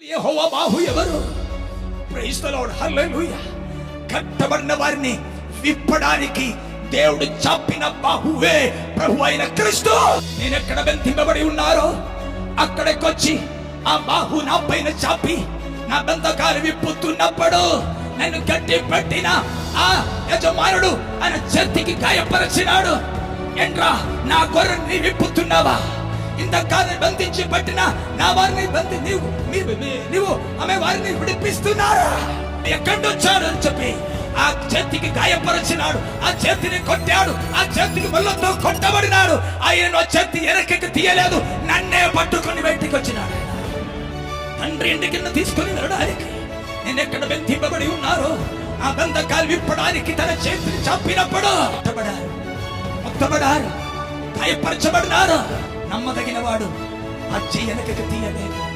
యెహోవా బాహు ఎవరు? Praise the lord హల్లెలూయా కట్టబడిన వారిని విప్పడానికి దేవుడు చాపిన బాహువే ప్రభు అయిన క్రీస్తు. నేను ఎక్కడ బంధింపబడి ఉన్నారో అక్కడికొచ్చి ఆ బాహు నా పైన చాపి నా బంధకాలు విప్పుతున్నప్పుడు నన్ను గట్టి పట్టిన ఆ యజమానుడు ఆయన చేతికి గాయపరిచినాడు. ఎండ్రా నా గొర్రెని విప్పుతున్నావా? ఇంతకాలం బంధించి పట్టిన నా వారిని బంధి నీవు నీవు ఆమె వారిని విడిపిస్తున్నారా? ఎక్కడి వచ్చాడు అని చెప్పి ఆ చేతికి గాయపరిచినాడు ఆ చేతిని కొట్టాడు ఆ చేతికి ముళ్ళతో కొట్టబడినాడు. ఆయన ఆ చేతి ఎరకెక్కి తీయలేదు నన్నే పట్టుకొని బయటికి వచ్చినాడు. తండ్రి ఇంటి కింద తీసుకొని వెళ్ళడానికి నేను ఎక్కడ బంధింపబడి ఉన్నారో ఆ బంధకాలు విప్పడానికి తన చేతిని చంపినప్పుడు కొట్టబడారు కొట్టబడారు గాయపరచబడినారు. నమ్మదగిన వాడు అచ్చి వెనకకు తీయలేదు.